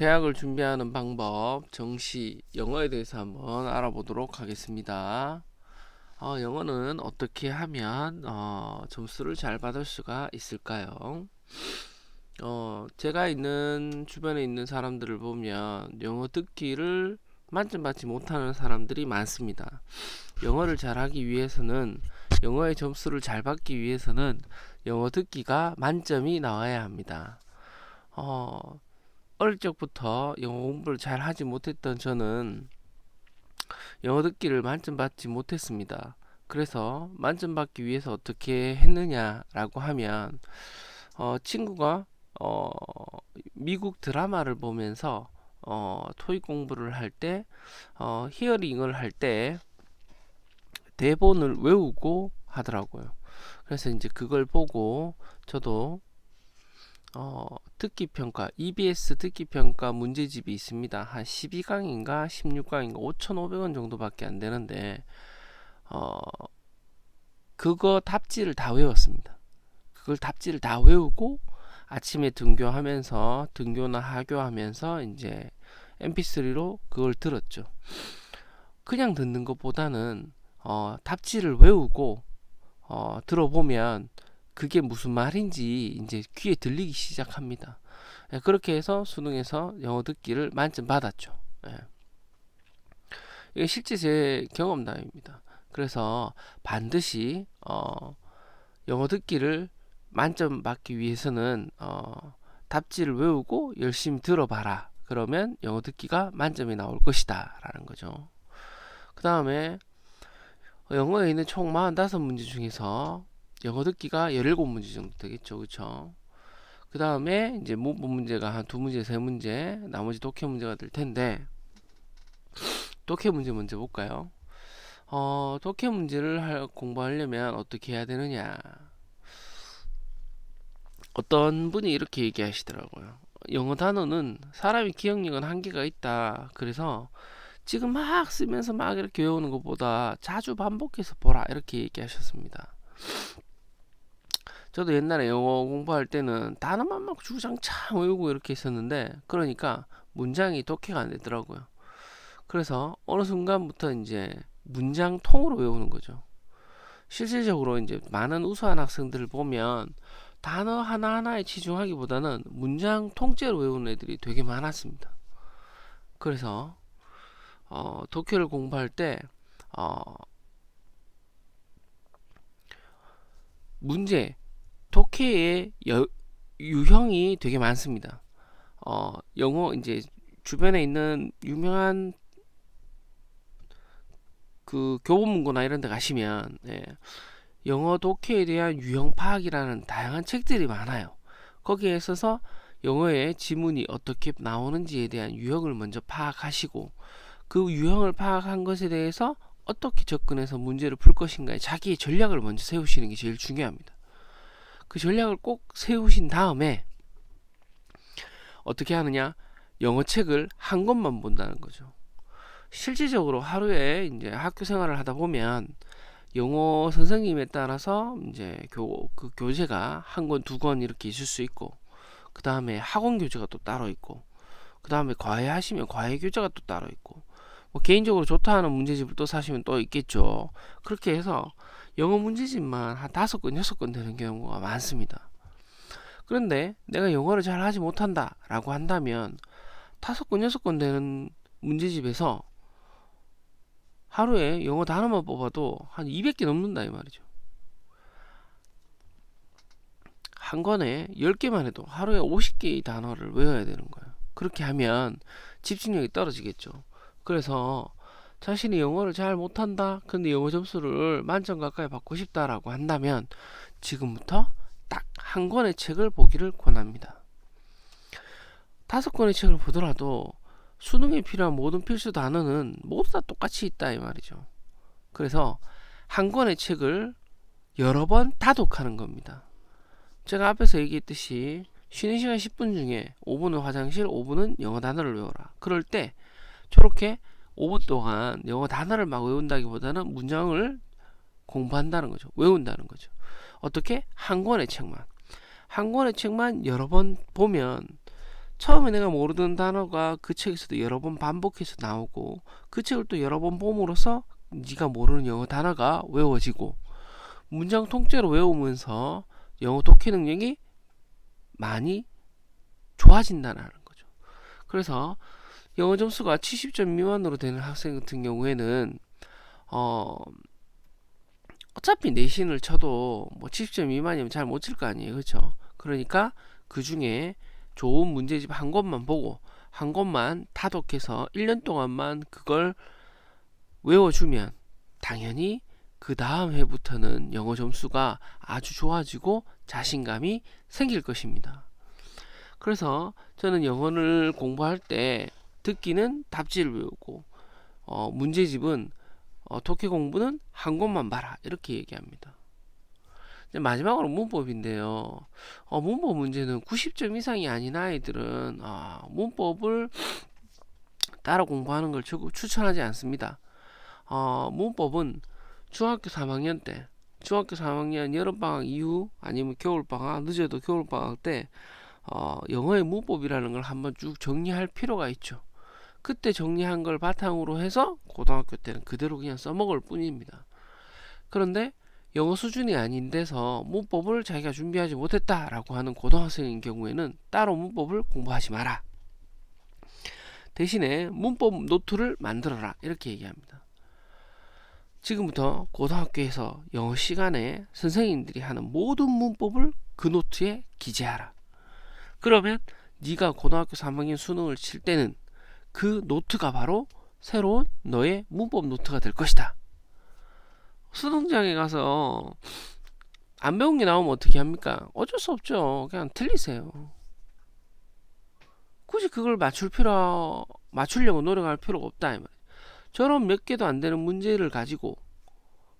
대학을 준비하는 방법, 정시, 영어에 대해서 한번 알아보도록 하겠습니다. 어, 영어는 어떻게 하면 어, 점수를 잘 받을 수가 있을까요? 어, 제가 있는 주변에 있는 사람들을 보면 영어 듣기를 만점 받지 못하는 사람들이 많습니다. 영어를 잘하기 위해서는 영어의 점수를 잘 받기 위해서는 영어 듣기가 만점이 나와야 합니다. 어, 어릴 적부터 영어 공부를 잘 하지 못했던 저는 영어 듣기를 만점 받지 못했습니다. 그래서 만점 받기 위해서 어떻게 했느냐라고 하면 어, 친구가 어, 미국 드라마를 보면서 어, 토익 공부를 할 때, 어, 히어링을 할 때 대본을 외우고 하더라고요. 그래서 이제 그걸 보고 저도 어, 듣기 평가, EBS 듣기 평가 문제집이 있습니다. 한 12강인가 16강인가 5,500원 정도밖에 안 되는데 어, 그거 답지를 다 외웠습니다. 그걸 답지를 다 외우고 아침에 등교하면서 등교나 하교하면서 이제 mp3로 그걸 들었죠. 그냥 듣는 것보다는 어, 답지를 외우고 어, 들어보면 그게 무슨 말인지 이제 귀에 들리기 시작합니다. 예, 그렇게 해서 수능에서 영어 듣기를 만점 받았죠. 예. 이게 실제 제 경험담입니다. 그래서 반드시 어, 영어 듣기를 만점 받기 위해서는 어, 답지를 외우고 열심히 들어봐라. 그러면 영어 듣기가 만점이 나올 것이다. 라는 거죠. 그 다음에 영어에 있는 총 45문제 중에서 영어 듣기가 17문제 정도 되겠죠. 그쵸? 그 다음에 이제 문법 문제가 한 두 문제, 세 문제, 나머지 독해 문제가 될 텐데, 독해 문제 먼저 볼까요? 어, 독해 문제를 할, 공부하려면 어떻게 해야 되느냐? 어떤 분이 이렇게 얘기하시더라고요. 영어 단어는 사람의 기억력은 한계가 있다. 그래서 지금 막 쓰면서 막 이렇게 외우는 것보다 자주 반복해서 보라. 이렇게 얘기하셨습니다. 저도 옛날에 영어 공부할 때는 단어만 막 주장창 외우고 이렇게 했었는데 그러니까 문장이 독해가 안 되더라고요. 그래서 어느 순간부터 이제 문장 통으로 외우는 거죠. 실질적으로 이제 많은 우수한 학생들을 보면 단어 하나하나에 치중하기보다는 문장 통째로 외우는 애들이 되게 많았습니다. 그래서 어, 독해를 공부할 때 어, 문제 독해의 여, 유형이 되게 많습니다. 어, 영어 이제 주변에 있는 유명한 그 교보문고나 이런 데 가시면 예, 영어 독해에 대한 유형 파악이라는 다양한 책들이 많아요. 거기에 있어서 영어의 지문이 어떻게 나오는지에 대한 유형을 먼저 파악하시고 그 유형을 파악한 것에 대해서 어떻게 접근해서 문제를 풀 것인가에 자기의 전략을 먼저 세우시는 게 제일 중요합니다. 그 전략을 꼭 세우신 다음에 어떻게 하느냐? 영어 책을 한 권만 본다는 거죠. 실질적으로 하루에 이제 학교 생활을 하다 보면 영어 선생님에 따라서 이제 교, 그 교재가 한 권, 두 권 이렇게 있을 수 있고, 그 다음에 학원 교재가 또 따로 있고, 그 다음에 과외 하시면 과외 교재가 또 따로 있고, 뭐 개인적으로 좋다 하는 문제집을 또 사시면 또 있겠죠. 그렇게 해서 영어 문제집만 한 다섯 건, 여섯 건 되는 경우가 많습니다. 그런데 내가 영어를 잘 하지 못한다 라고 한다면 다섯 건, 여섯 건 되는 문제집에서 하루에 영어 단어만 뽑아도 한 200개 넘는다 이 말이죠. 한 권에 10개만 해도 하루에 50개의 단어를 외워야 되는 거예요. 그렇게 하면 집중력이 떨어지겠죠. 그래서 자신이 영어를 잘 못한다. 근데 영어 점수를 만점 가까이 받고 싶다라고 한다면 지금부터 딱 한 권의 책을 보기를 권합니다. 다섯 권의 책을 보더라도 수능에 필요한 모든 필수 단어는 모두 다 똑같이 있다 이 말이죠. 그래서 한 권의 책을 여러 번 다독하는 겁니다. 제가 앞에서 얘기했듯이 쉬는 시간 10분 중에 5분은 화장실, 5분은 영어 단어를 외워라. 그럴 때 저렇게 5분 동안 영어 단어를 막 외운다기보다는 문장을 공부한다는 거죠. 외운다는 거죠. 어떻게? 한 권의 책만. 한 권의 책만 여러 번 보면 처음에 내가 모르던 단어가 그 책에서도 여러 번 반복해서 나오고 그 책을 또 여러 번 봄으로써 네가 모르는 영어 단어가 외워지고 문장 통째로 외우면서 영어 독해 능력이 많이 좋아진다는 거죠. 그래서 영어 점수가 70점 미만으로 되는 학생 같은 경우에는 어 어차피 내신을 쳐도 뭐 70점 미만이면 잘 못 칠 거 아니에요. 그렇죠? 그러니까 그 중에 좋은 문제집 한 권만 보고 한 권만 타독해서 1년 동안만 그걸 외워주면 당연히 그 다음 해부터는 영어 점수가 아주 좋아지고 자신감이 생길 것입니다. 그래서 저는 영어를 공부할 때 듣기는 답지를 외우고 어, 문제집은 어, 독해 공부는 한 권만 봐라 이렇게 얘기합니다. 마지막으로 문법인데요. 어, 문법 문제는 90점 이상이 아닌 아이들은 아, 문법을 따로 공부하는 걸 추천하지 않습니다. 어, 문법은 중학교 3학년 때, 중학교 3학년 여름방학 이후 아니면 겨울방학, 늦어도 겨울방학 때 어, 영어의 문법이라는 걸 한번 쭉 정리할 필요가 있죠. 그때 정리한 걸 바탕으로 해서 고등학교 때는 그대로 그냥 써먹을 뿐입니다. 그런데 영어 수준이 아닌 데서 문법을 자기가 준비하지 못했다라고 하는 고등학생인 경우에는 따로 문법을 공부하지 마라. 대신에 문법 노트를 만들어라. 이렇게 얘기합니다. 지금부터 고등학교에서 영어 시간에 선생님들이 하는 모든 문법을 그 노트에 기재하라. 그러면 네가 고등학교 3학년 수능을 칠 때는 그 노트가 바로 새로운 너의 문법 노트가 될 것이다. 수능장에 가서 안 배운 게 나오면 어떻게 합니까? 어쩔 수 없죠. 그냥 틀리세요. 굳이 그걸 맞출 필요 맞추려고 노력할 필요가 없다. 저런 몇 개도 안 되는 문제를 가지고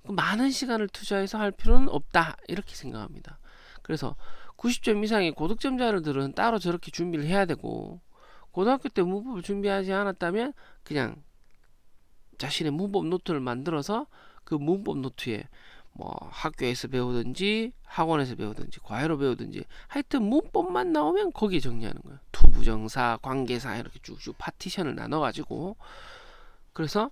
많은 시간을 투자해서 할 필요는 없다 이렇게 생각합니다. 그래서 90점 이상의 고득점자들은 따로 저렇게 준비를 해야 되고 고등학교 때 문법을 준비하지 않았다면 그냥 자신의 문법 노트를 만들어서 그 문법 노트에 뭐 학교에서 배우든지 학원에서 배우든지 과외로 배우든지 하여튼 문법만 나오면 거기에 정리하는 거예요. 투부정사, 관계사 이렇게 쭉쭉 파티션을 나눠 가지고 그래서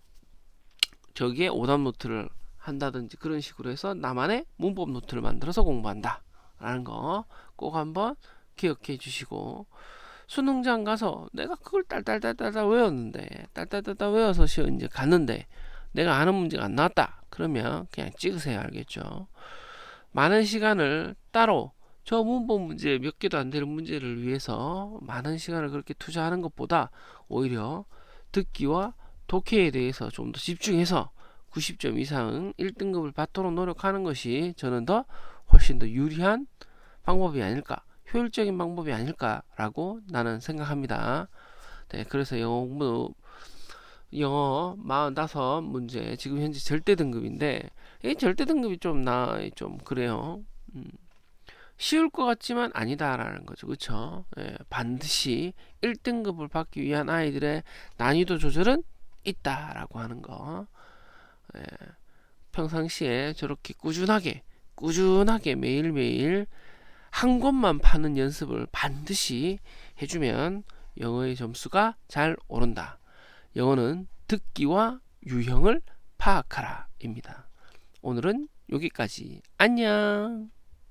저기에 오답 노트를 한다든지 그런 식으로 해서 나만의 문법 노트를 만들어서 공부한다. 라는 거 꼭 한번 기억해 주시고 수능장 가서 내가 그걸 딸딸딸딸 외웠는데 딸딸딸딸 외워서 시험 이제 갔는데 내가 아는 문제가 안 나왔다. 그러면 그냥 찍으세요. 알겠죠? 많은 시간을 따로 저 문법 문제 몇 개도 안 되는 문제를 위해서 많은 시간을 그렇게 투자하는 것보다 오히려 듣기와 독해에 대해서 좀 더 집중해서 90점 이상 1등급을 받도록 노력하는 것이 저는 더 훨씬 더 유리한 방법이 아닐까, 효율적인 방법이 아닐까라고 나는 생각합니다. 네, 그래서 영어 공부, 영어 45 문제, 지금 현재 절대 등급인데, 이 절대 등급이 좀 나, 좀 그래요. 음, 쉬울 것 같지만 아니다라는 거죠. 그쵸? 예, 반드시 1등급을 받기 위한 아이들의 난이도 조절은 있다라고 하는 거. 예, 평상시에 저렇게 꾸준하게, 꾸준하게 매일매일 한 권만 파는 연습을 반드시 해주면 영어의 점수가 잘 오른다. 영어는 듣기와 유형을 파악하라 입니다. 오늘은 여기까지. 안녕!